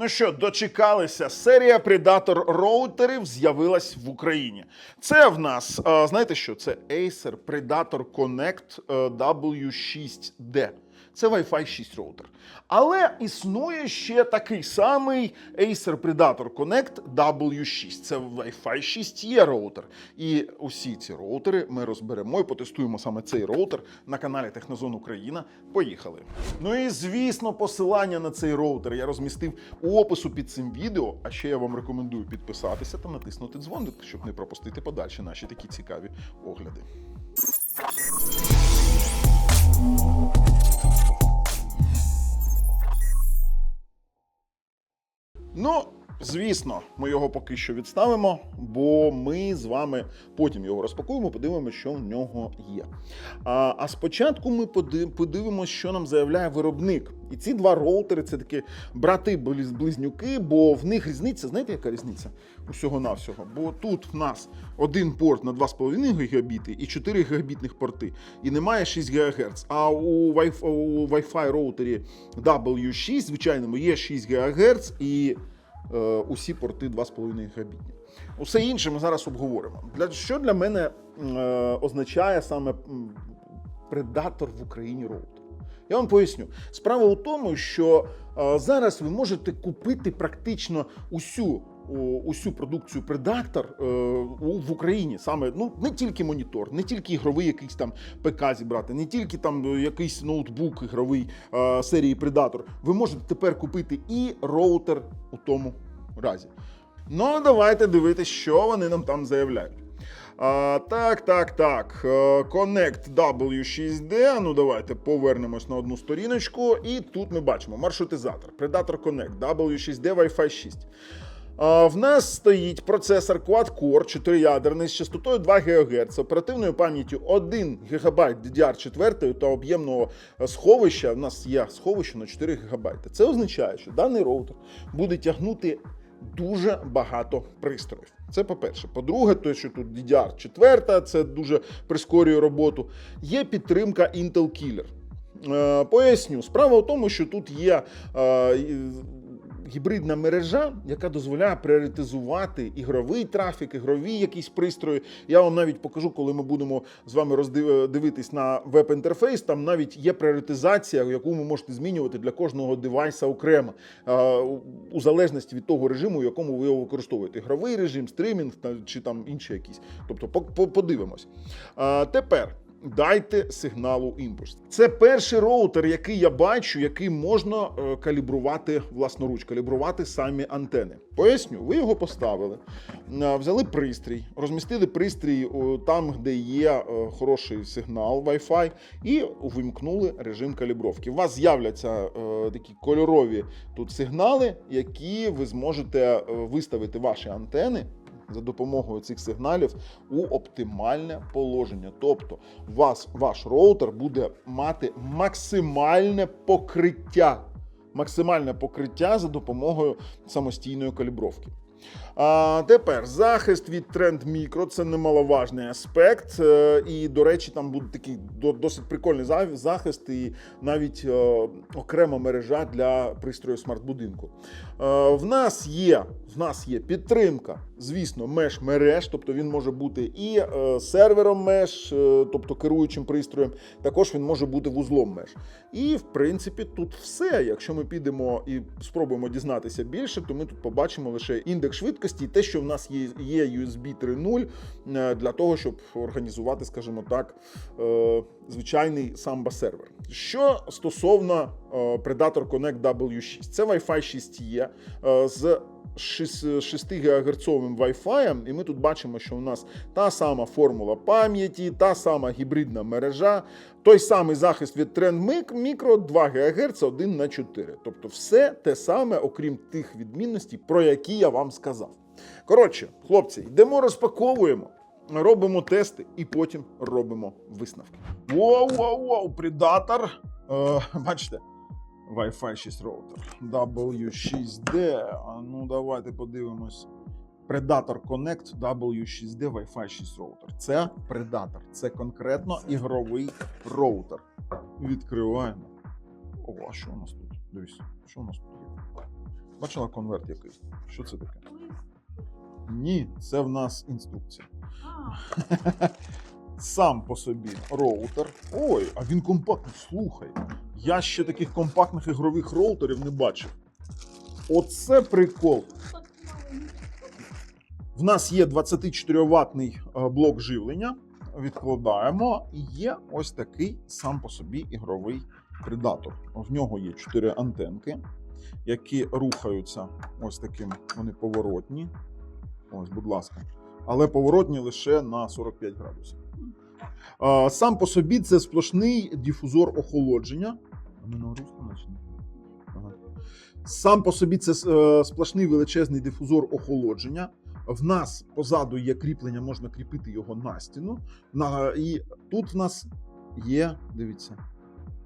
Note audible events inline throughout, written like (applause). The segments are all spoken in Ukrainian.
Ну що, дочекалися, серія предатор роутерів з'явилась в Україні. Це в нас, е, знаєте що? Це Acer Predator Connect е, W6D. Це Wi-Fi 6 роутер. Але існує ще такий самий Acer Predator Connect W6. Це Wi-Fi 6 є роутер. І усі ці роутери ми розберемо і потестуємо саме цей роутер на каналі Технозон Україна. Поїхали. Ну і звісно, посилання на цей роутер я розмістив у опису під цим відео. А ще я вам рекомендую підписатися та натиснути дзвоник, щоб не пропустити подальші наші такі цікаві огляди. Ну, звісно, ми його поки що відставимо, бо ми з вами потім його розпакуємо, подивимося, що в нього є. А, а спочатку ми подивимося, що нам заявляє виробник. І ці два роутери це такі брати-близнюки, бо в них різниця, знаєте, яка різниця? Усього-навсього. Бо тут в нас один порт на 2,5 гігабіти і 4 гігабітних порти, і немає 6 ГГц. А у Wi-Fi, роутері W6, звичайному, є 6 ГГц і усі порти 2,5 гігабітні. Усе інше ми зараз обговоримо. Для що для мене е, означає саме предатор в Україні роутер? Я вам поясню. Справа у тому, що е, зараз ви можете купити практично усю. Усю продукцію Predator е, в Україні саме ну не тільки монітор, не тільки ігровий якийсь там ПК зібрати, не тільки там е, якийсь ноутбук ігровий е, серії Predator. Ви можете тепер купити і роутер у тому разі. Ну, давайте дивитися, що вони нам там заявляють. А, так, так, так. Connect W6D. Ну, давайте повернемось на одну сторіночку. І тут ми бачимо маршрутизатор. Predator Connect W6D Wi-Fi 6. В нас стоїть процесор Quad-Core 4-ядерний з частотою 2 ГГц, оперативною пам'яттю 1 ГБ DDR4 та об'ємного е, сховища. У нас є сховище на 4 ГБ. Це означає, що даний роутер буде тягнути дуже багато пристроїв. Це по-перше. По-друге, те, що тут DDR4, це дуже прискорює роботу. Є підтримка Intel Killer. Е, Поясню, справа в тому, що тут є е, гібридна мережа, яка дозволяє пріоритизувати ігровий трафік, ігрові якісь пристрої. Я вам навіть покажу, коли ми будемо з вами роздивитись на веб-інтерфейс. Там навіть є пріоритизація, яку ви можете змінювати для кожного девайса окремо, е, у- залежності від того режиму, в якому ви його використовуєте. Ігровий режим, стрімінг чи там інші якісь. Тобто, по- по- подивимось. Е, Тепер. Дайте сигналу імпульс. Це перший роутер, який я бачу, який можна е, калібрувати власноруч, калібрувати самі антени. Поясню, ви його поставили, е, взяли пристрій, розмістили пристрій там, де є е, хороший сигнал Wi-Fi, і увімкнули режим калібровки. У вас з'являться такі кольорові тут сигнали, які ви зможете виставити ваші антени за допомогою цих сигналів у оптимальне положення. Тобто, вас, ваш роутер буде мати максимальне покриття. Максимальне покриття за допомогою самостійної калібровки. А тепер захист від тренд мікро це немаловажний аспект. Е, І, до речі, там буде такий досить прикольний захист і навіть е, окрема мережа для пристрою смарт-будинку. Е, В нас є, в нас є підтримка, звісно, меж мереж, тобто він може бути і е, сервером меж, е, тобто керуючим пристроєм, також він може бути вузлом меж. І в принципі тут все. Якщо ми підемо і спробуємо дізнатися більше, то ми тут побачимо лише індекс швидкості і те, що в нас є, USB 3.0 е, для того, щоб організувати, скажімо так, звичайний самбо сервер. Що стосовно Predator Connect W6, це Wi-Fi 6 є е, з 6 ГГц Wi-Fi, і ми тут бачимо, що у нас та сама формула пам'яті, та сама гібридна мережа, той самий захист від тренд мікро 2 ГГц 1 на 4. Тобто все те саме, окрім тих відмінностей, про які я вам сказав. Коротше, хлопці, йдемо розпаковуємо. Робимо тести і потім робимо висновки. Воу, воу, воу, Predator. Е, бачите, Wi-Fi 6 роутер. W6D. А ну давайте подивимось. Predator Connect W6D Wi-Fi 6 роутер. Це Predator. Це конкретно ігровий роутер. Відкриваємо. О, а що у нас тут? Дивись, що у нас тут є? Бачила конверт який? Що це таке? Ні, це в нас інструкція. (laughs) Сам по собі роутер. Ой, а він компактний. Слухай. Я ще таких компактних ігрових роутерів не бачив. Оце прикол. В нас є 24-ваттний е, блок живлення. Відкладаємо. І є ось такий сам по собі ігровий предатор. В нього є 4 антенки, які рухаються ось таким. Вони поворотні. Ось, будь ласка. Але поворотні лише на 45 градусів. Сам по собі це сплошний дифузор охолодження. Сам по собі це е, сплошний величезний дифузор охолодження. В нас позаду є кріплення, можна кріпити його на стіну. І тут в нас є, дивіться,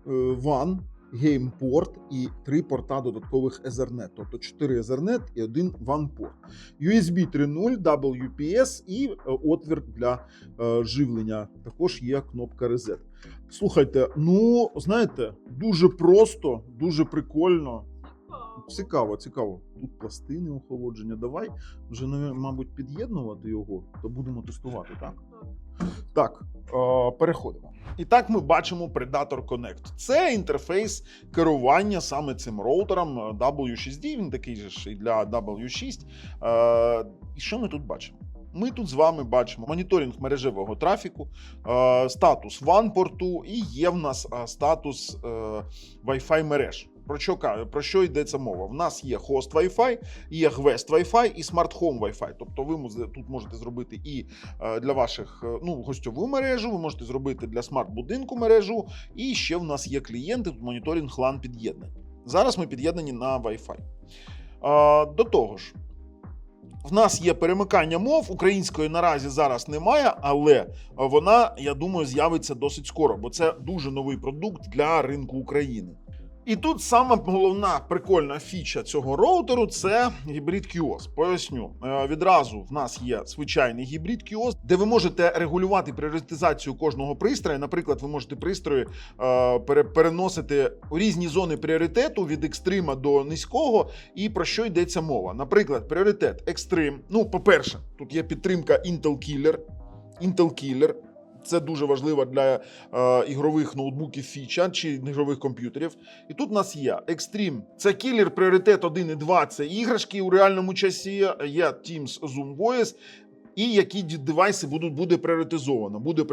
е, WAN, геймпорт і три порта додаткових Ethernet. Тобто 4 Ethernet і один WAN порт. USB 3.0, WPS і е, отвір для е, живлення. Також є кнопка Reset. Слухайте, ну знаєте, дуже просто, дуже прикольно. Цікаво. Цікаво. Тут пластини охолодження. Давай вже, мабуть, під'єднувати його, то будемо тестувати, так? Так, переходимо. І так ми бачимо Predator Connect. Це інтерфейс керування саме цим роутером е, W6D. Він такий же ж і для W6. Е, і що ми тут бачимо? Ми тут з вами бачимо моніторинг мережевого трафіку, е, статус WAN-порту і є в нас е, статус е, Wi-Fi мереж. Про що, про що йдеться мова? В нас є хост Wi-Fi, є Гвест Wi-Fi і Smart Home Wi-Fi. Тобто ви тут можете зробити і е, для ваших е, ну, гостьову мережу, ви можете зробити для смарт-будинку мережу, і ще в нас є клієнти, тут моніторинг LAN під'єднання. Зараз ми під'єднані на Wi-Fi. Е, До того ж, в нас є перемикання мов. Української наразі зараз немає, але вона, я думаю, з'явиться досить скоро, бо це дуже новий продукт для ринку України. І тут сама головна прикольна фіча цього роутеру це гібрид QoS. Поясню Е, відразу. В нас є звичайний гібрид QoS, де ви можете регулювати пріоритизацію кожного пристрою. Наприклад, ви можете пристрої е, переносити у різні зони пріоритету від екстрима до низького. І про що йдеться мова? Наприклад, пріоритет екстрим. Ну, по-перше, тут є підтримка Intel Killer. Intel Killer. Це дуже важливо для е, ігрових ноутбуків фіча чи ігрових комп'ютерів. І тут у нас є Extreme. Це кілер, пріоритет 1 і 2 це іграшки у реальному часі. Є Teams Zoom Voice. І які девайси будуть буде пріоритизовано. Буде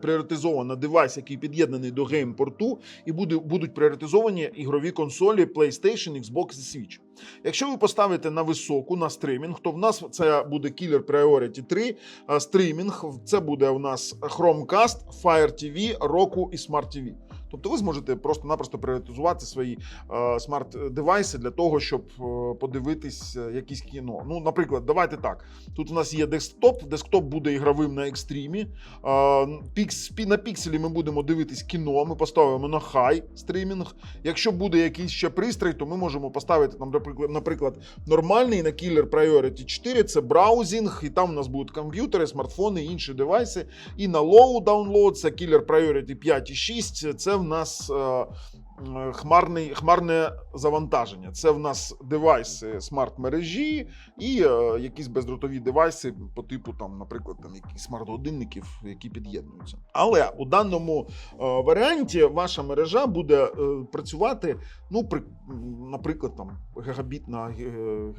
пріоритизовано девайс, який під'єднаний до геймпорту, і буде, будуть пріоритизовані ігрові консолі PlayStation, Xbox і Switch. Якщо ви поставите на високу на стримінг, то в нас це буде Killer Priority 3. а Стрімінг це буде у нас Chromecast, Fire TV, Roku і Smart TV. Тобто ви зможете просто-напросто пріоритизувати свої е, смарт-девайси для того, щоб е, подивитись е, якісь кіно. Ну, наприклад, давайте так. Тут у нас є десктоп. Десктоп буде ігровим на екстрімі. Е, пікс, на пікселі ми будемо дивитись кіно. Ми поставимо на хай стрімінг. Якщо буде якийсь ще пристрій, то ми можемо поставити там, наприклад, нормальний на Killer Priority 4 це браузінг, і там у нас будуть комп'ютери, смартфони, інші девайси. І на Low Download це Killer Priority 5 і 6. Це в нас е, е, хмарний, хмарне завантаження. Це в нас девайси смарт-мережі і е, якісь бездротові девайси по типу, там, наприклад, там, смарт-годинників, які під'єднуються. Але у даному варіанті ваша мережа буде працювати, ну, при, наприклад, там, гігабіт на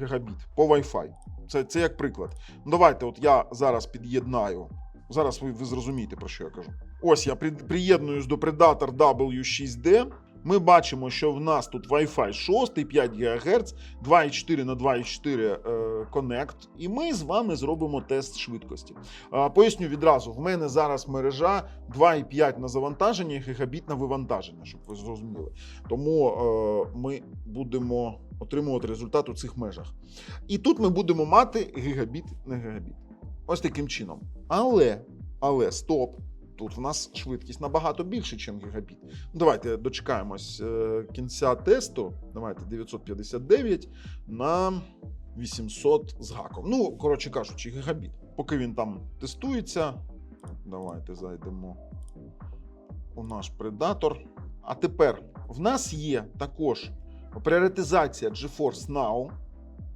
гігабіт по Wi-Fi. Це, це як приклад. Давайте, от я зараз під'єднаю. Зараз ви, ви зрозумієте, про що я кажу. Ось я при- приєднуюсь до Predator W6D. Ми бачимо, що в нас тут Wi-Fi 6, 5 ГГц, 2,4 на 2,4 е, Connect, і ми з вами зробимо тест швидкості. Поясню відразу: в мене зараз мережа 2,5 на завантаження, гігабіт на вивантаження, щоб ви зрозуміли. Тому е, ми будемо отримувати результат у цих межах. І тут ми будемо мати гігабіт на гігабіт. Ось таким чином. Але, але стоп. Тут в нас швидкість набагато більше, ніж гігабіт. Ну, давайте дочекаємось е, кінця тесту. Давайте 959 на 800 з гаком. Ну, коротше кажучи, гігабіт. Поки він там тестується, давайте зайдемо у наш предатор. А тепер в нас є також пріоритизація GeForce Now.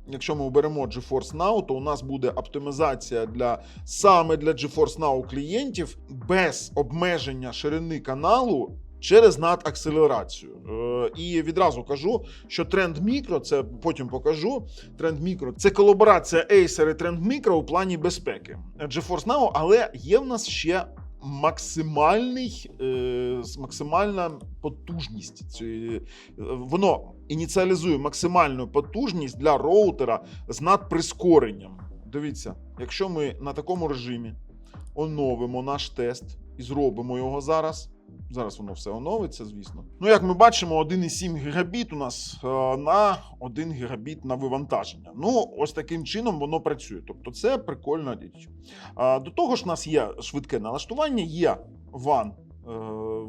Якщо ми оберемо GeForce Now, то у нас буде оптимізація для саме для GeForce Now клієнтів без обмеження ширини каналу через надакселерацію. Е, І відразу кажу, що тренд мікро, це потім покажу. Тренд мікро це колаборація Acer і тренд мікро у плані безпеки. GeForce Now, але є в нас ще максимальний, е, максимальна потужність. цієї- е, Воно ініціалізує максимальну потужність для роутера з надприскоренням. Дивіться, якщо ми на такому режимі оновимо наш тест і зробимо його зараз. Зараз воно все оновиться, звісно. Ну, як ми бачимо, 1,7 гігабіт у нас е, на 1 гігабіт на вивантаження. Ну, ось таким чином воно працює. Тобто, це прикольна річ. До того ж, у нас є швидке налаштування, є WAN, е,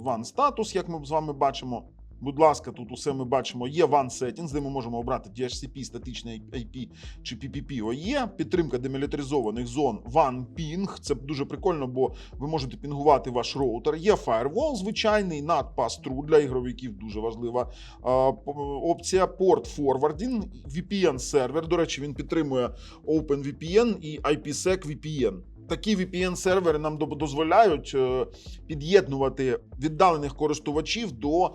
WAN статус, як ми з вами бачимо. Будь ласка, тут усе ми бачимо. Є WAN Settings, де ми можемо обрати DHCP, статичний IP чи PPP OE, підтримка демілітаризованих зон, WAN Ping. Це дуже прикольно, бо ви можете пінгувати ваш роутер. Є Firewall звичайний, NAT Pass-Through для ігровиків дуже важлива опція. Port Forwarding, VPN сервер. До речі, він підтримує OpenVPN і IPsec VPN. Такі VPN-сервери нам дозволяють е, під'єднувати віддалених користувачів до е,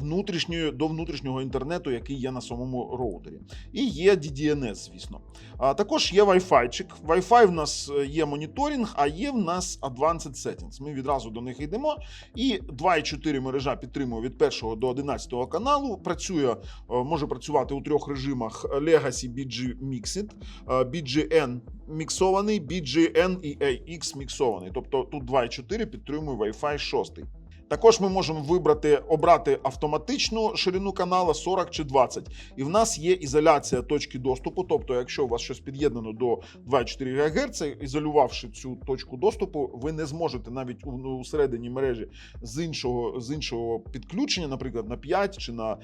внутрішньої до внутрішнього інтернету, який є на самому роутері. І є DDNS, звісно. Також є Wi-Fi. Wi-Fi в нас е, є моніторинг, а є в нас Advanced Settings. Ми відразу до них йдемо. І 2.4 мережа підтримує від 1 до 11 каналу. Працює, може працювати у трьох режимах: Legacy BG Mixed, BGN міксований, BGN і AX міксований. Тобто тут 2.4 підтримує Wi-Fi 6. Також ми можемо вибрати обрати автоматичну ширину канала 40 чи 20. І в нас є ізоляція точки доступу. Тобто, якщо у вас щось під'єднано до 2,4 ГГц, ізолювавши цю точку доступу, ви не зможете навіть у, у середині мережі з іншого з іншого підключення, наприклад, на 5 чи на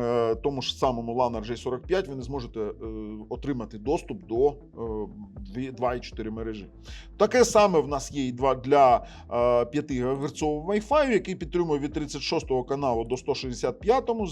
е, тому ж самому LAN RJ45, ви не зможете е, отримати доступ до е, 2,4 мережі. Таке саме в нас є і для е, 5 ГГц Wi-Fi, який підтримує від 36-го каналу до 165-го,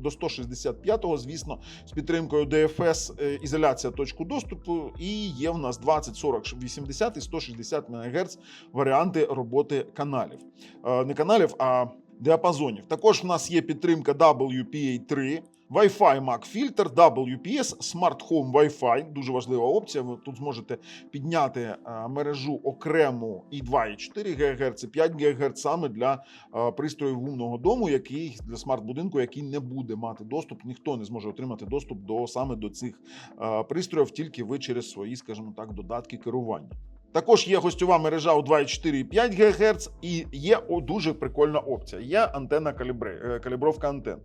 до 165-го, звісно, з підтримкою DFS, е, ізоляція точку доступу, і є в нас 20, 40, 80 і 160 МГц варіанти роботи каналів. Е, Не каналів, а діапазонів. Також в нас є підтримка WPA3. Wi-Fi Mac фільтр, WPS, Smart Home Wi-Fi, дуже важлива опція. Ви тут зможете підняти е, мережу окрему і 2,4 ГГц, і 5 ГГц саме для е, пристроїв умного дому, який для смарт-будинку, який не буде мати доступ. Ніхто не зможе отримати доступ до саме до цих е, пристроїв, тільки ви через свої, скажімо так, додатки керування. Також є гостьова мережа у 2,4 і 5 ГГц, і є о, дуже прикольна опція. Є антенна калібри, е, калібровка антен.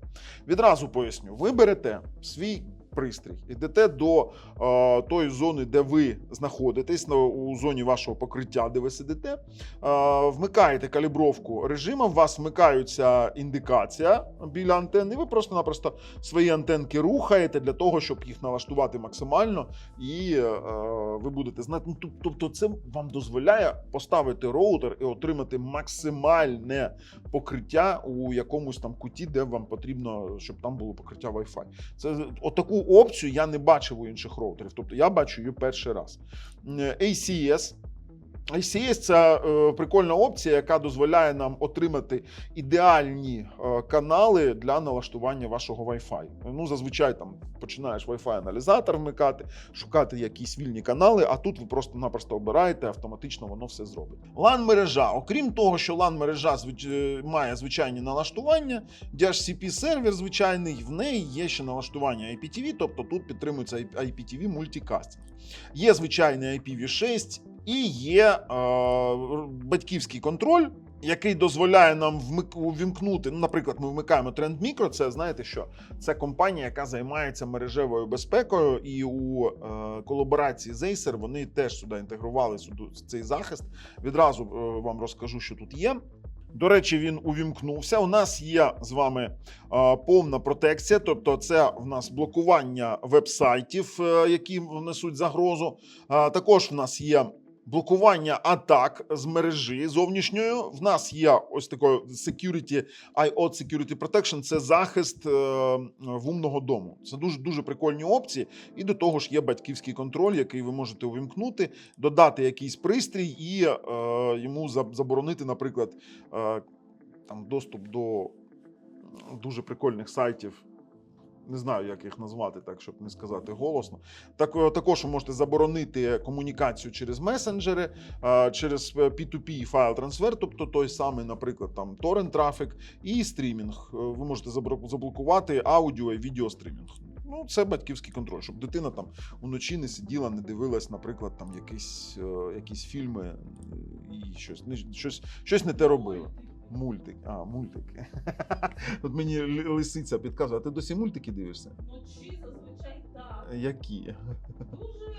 Відразу поясню: ви берете свій пристрій, йдете до е, тої зони, де ви знаходитесь, у зоні вашого покриття, де ви сидите, е, вмикаєте калібровку режиму, у вас вмикається індикація біля антенни, і ви просто-напросто свої антенки рухаєте для того, щоб їх налаштувати максимально, і е, ви будете знати. Ну, тобто, це вам дозволяє поставити роутер і отримати максимальне покриття у якомусь там куті, де вам потрібно, щоб там було покриття Wi-Fi. Це отаку опцію я не бачив у інших роутерів. Тобто я бачу її перший раз. Е, ACS. ACS – це прикольна опція, яка дозволяє нам отримати ідеальні е, канали для налаштування вашого Wi-Fi. Ну, зазвичай там починаєш Wi-Fi аналізатор вмикати, шукати якісь вільні канали, а тут ви просто-напросто обираєте, автоматично воно все зробить. LAN мережа. Окрім того, що LAN мережа е, має звичайні налаштування, DHCP сервер звичайний, в неї є ще налаштування IPTV, тобто тут підтримується IPTV мультикастинг. Є звичайний IPv6 і є е, батьківський контроль. Який дозволяє нам вмик... увімкнути, ну, наприклад, ми вмикаємо тренд мікро. Це знаєте, що це компанія, яка займається мережевою безпекою, і у е, колаборації з Acer вони теж сюди інтегрували цей захист. Відразу е, вам розкажу, що тут є. До речі, він увімкнувся. У нас є з вами е, повна протекція, тобто це в нас блокування веб-сайтів, е, які несуть загрозу. Е, також в нас є блокування атак з мережі зовнішньої. В нас є ось такий security, IOT Security Protection, це захист е, в умного дому. Це дуже дуже прикольні опції. І до того ж є батьківський контроль, який ви можете увімкнути, додати якийсь пристрій і е, йому заборонити, наприклад, е, там доступ до дуже прикольних сайтів. Не знаю, як їх назвати, так щоб не сказати голосно. Так, е, також можете заборонити комунікацію через месенджери, е, через е, P2P файл трансфер, тобто той самий, наприклад, там торрент трафік і стрімінг. Е, Ви можете заблокувати аудіо і відеострімінг. Ну, це батьківський контроль, щоб дитина там уночі не сиділа, не дивилась, наприклад, там якісь, е, якісь фільми е, і щось, щось, щось не те робила. Мультик. А, мультики. (laughs) От мені ли- лисиця підказує, а ти досі мультики дивишся? Вночі зазвичай так. Які? Дуже.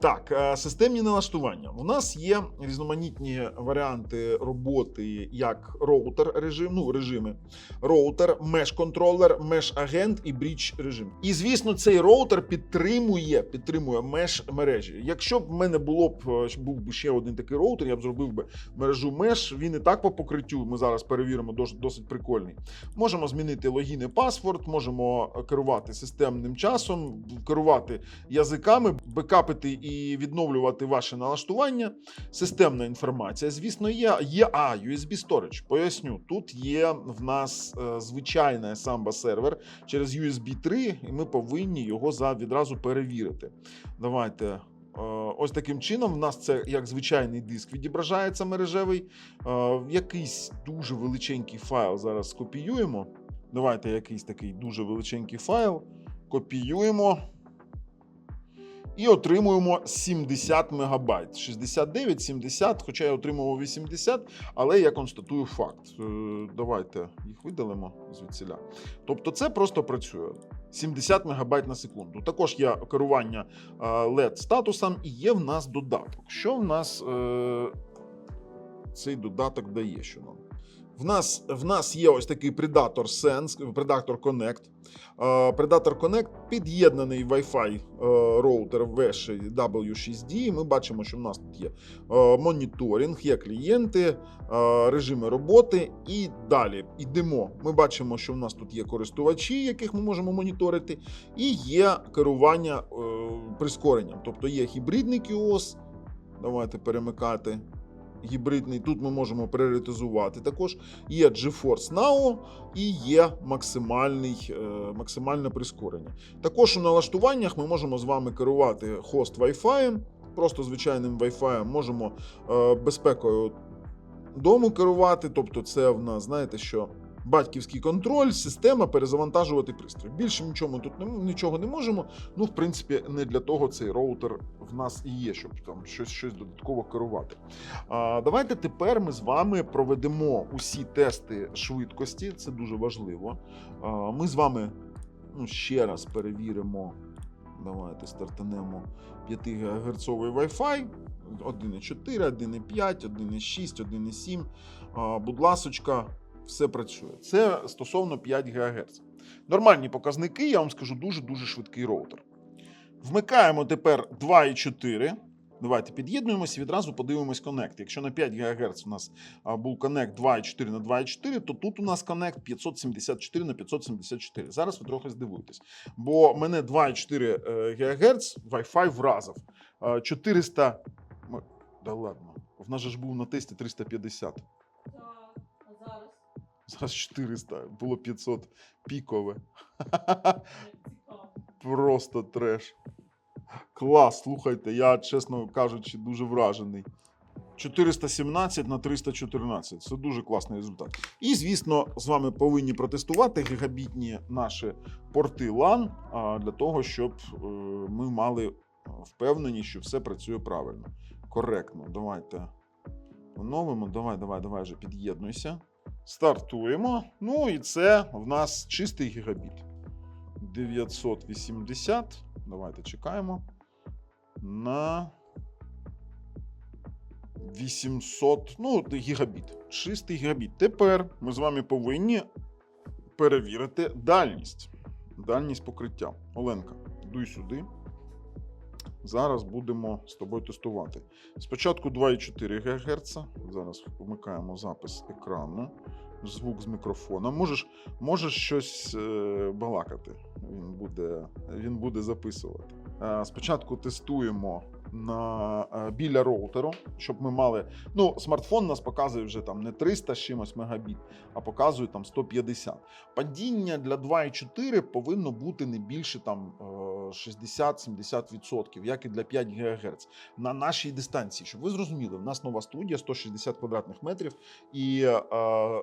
Так, е, системні налаштування. У нас є різноманітні варіанти роботи, як роутер режим, ну режими, роутер, меш-контролер, меш-агент і бріч режим. І звісно, цей роутер підтримує, підтримує меш мережі. Якщо б в мене було б е, був би ще один такий роутер, я б зробив би мережу меш. Він і так по покриттю. Ми зараз перевіримо досить прикольний. Можемо змінити логін і паспорт, можемо керувати системним часом, керувати язиками, бекапити і відновлювати ваше налаштування. Системна інформація, звісно, є. Є а, USB Storage. Поясню, тут є в нас е, звичайний Samba сервер через USB 3, і ми повинні його за відразу перевірити. Давайте. е, Ось таким чином, в нас це як звичайний диск відображається мережевий. Е, Якийсь дуже величенький файл зараз скопіюємо. Давайте якийсь такий дуже величенький файл. Копіюємо і отримуємо 70 мегабайт. 69, 70, хоча я отримував 80, але я констатую факт. Е, Давайте їх видалимо звідсіля. Тобто це просто працює. 70 мегабайт на секунду. Також є керування е, LED статусом і є в нас додаток. Що в нас е, цей додаток дає? Що нам? В нас, в нас є ось такий Predator Sense, Predator Connect. Е, Predator Connect під'єднаний Wi-Fi е, роутер Vesh W6D. І Ми бачимо, що в нас тут є е, моніторинг, є клієнти, режими роботи. І далі йдемо. Ми бачимо, що в нас тут є користувачі, яких ми можемо моніторити, і є керування прискоренням. Тобто є гібридний QoS. Давайте перемикати. Гібридний, тут ми можемо пріоритизувати. Також є GeForce Now і є максимальний, е, максимальне прискорення. Також у налаштуваннях ми можемо з вами керувати хост Wi-Fi, просто звичайним Wi-Fi, можемо е, безпекою дому керувати. Тобто, це в нас, знаєте, що батьківський контроль, система перезавантажувати пристрій. Більше нічого тут не, нічого не можемо. Ну, в принципі, не для того цей роутер в нас і є, щоб там щось, щось додатково керувати. А, давайте тепер ми з вами проведемо усі тести швидкості. Це дуже важливо. А, ми з вами ну, ще раз перевіримо. Давайте стартанемо 5 ГГц Wi-Fi. 1,4, 1,5, 1,6, 1,7. Будь ласочка, все працює. Це стосовно 5 ГГц. Нормальні показники, я вам скажу, дуже-дуже швидкий роутер. Вмикаємо тепер 2,4. Давайте під'єднуємося і відразу подивимось Connect. Якщо на 5 ГГц у нас був Connect 2,4 на 2,4, то тут у нас Connect 574 на 574. Зараз ви трохи здивуєтесь. Бо мене 2,4 ГГц Wi-Fi вразив. 400. Да ладно. В нас же ж був на тесті 350. Зараз 400, було 500 пікове. Просто треш. Клас, слухайте, я, чесно кажучи, дуже вражений. 417 на 314. Це дуже класний результат. І, звісно, з вами повинні протестувати гігабітні наші порти LAN для того, щоб е, ми мали е, впевненість, що все працює правильно. Коректно. Давайте оновимо. Давай, давай, давай вже під'єднуйся. Стартуємо. Ну і це в нас чистий гігабіт. 980. Давайте чекаємо. На 800, ну, гігабіт. Чистий гігабіт. Тепер ми з вами повинні перевірити дальність. Дальність покриття. Оленка, дуй сюди. Зараз будемо з тобою тестувати. Спочатку 2,4 ГГц. Зараз вмикаємо запис екрану, звук з мікрофона. Можеш, можеш щось е, балакати. Він буде, він буде записувати. Е, спочатку тестуємо на, е, біля роутеру, щоб ми мали. Ну, смартфон нас показує вже там не 300 з чимось мегабіт, а показує там 150. Падіння для 2,4 повинно бути не більше там е, 60-70%, як і для 5 ГГц. На нашій дистанції, щоб ви зрозуміли, в нас нова студія 160 квадратних метрів, і е,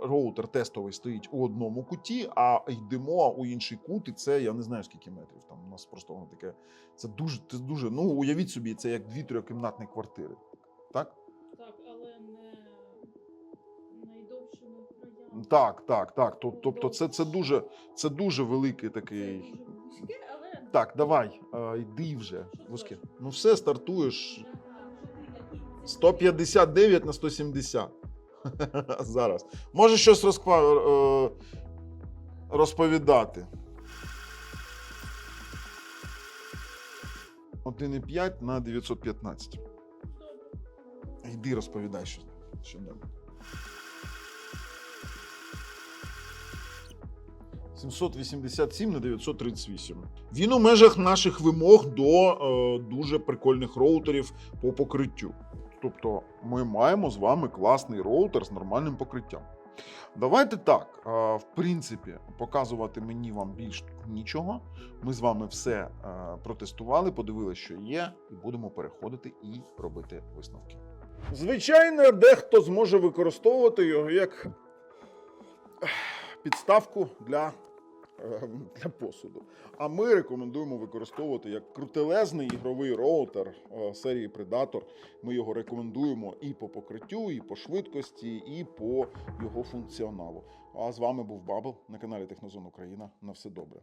роутер тестовий стоїть у одному куті, а йдемо у інший кут, і це я не знаю скільки метрів. Там у нас просто воно таке. Це дуже, це дуже. Ну уявіть собі, це як дві трьохкімнатні квартири. Так? Так, але не найдовшими краями. Так, так, так. То- Тобто, це, це дуже, це дуже великий Це такий. дуже вузьке, але Так, давай, йди вже. Вузьке. Ну все, стартуєш. Ага, вже ти такий. 159 на 170. (laughs) Зараз. Може щось розква... е, розповідати. 1,5 на 915. Йди розповідай що, що небудь. 787 на 938. Він у межах наших вимог до е, дуже прикольних роутерів по покриттю. Тобто ми маємо з вами класний роутер з нормальним покриттям. Давайте так. В принципі, показувати мені вам більш нічого. Ми з вами все е, протестували, подивилися, що є, і будемо переходити і робити висновки. Звичайно, дехто зможе використовувати його як підставку для, для посуду. А ми рекомендуємо використовувати як крутелезний ігровий роутер е, серії Predator. Ми його рекомендуємо і по покриттю, і по швидкості, і по його функціоналу. А з вами був Бабл на каналі Технозон Україна. На все добре.